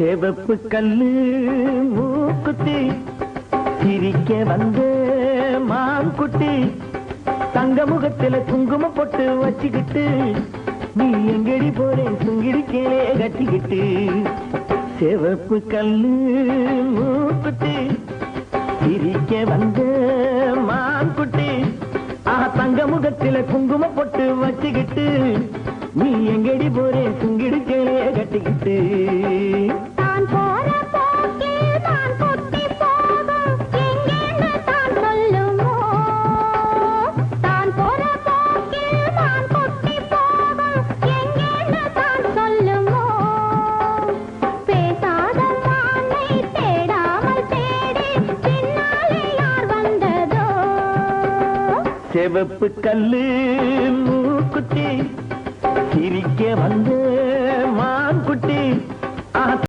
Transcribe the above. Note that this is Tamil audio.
சிவப்பு கல்லு மூக்குத்தி. சிரிக்க வந்த மான்குட்டி. தங்க முகத்துல குங்கும பொட்டு வச்சுக்கிட்டு நீ எங்கடி போறே சுங்கிடி கேளே கட்டிக்கிட்டு. சிவப்பு கல்லு மூக்குத்தி. சிரிக்க வந்த மான்குட்டி. ஆஹா தங்க முகத்துல குங்கும பொட்டு வச்சுக்கிட்டு நீ எங்கடி போறே சுங்கிடி கேளே கட்டிக்கிட்டு. செவப்பு கல்லு மூக்குத்தி சிரிக்க வந்து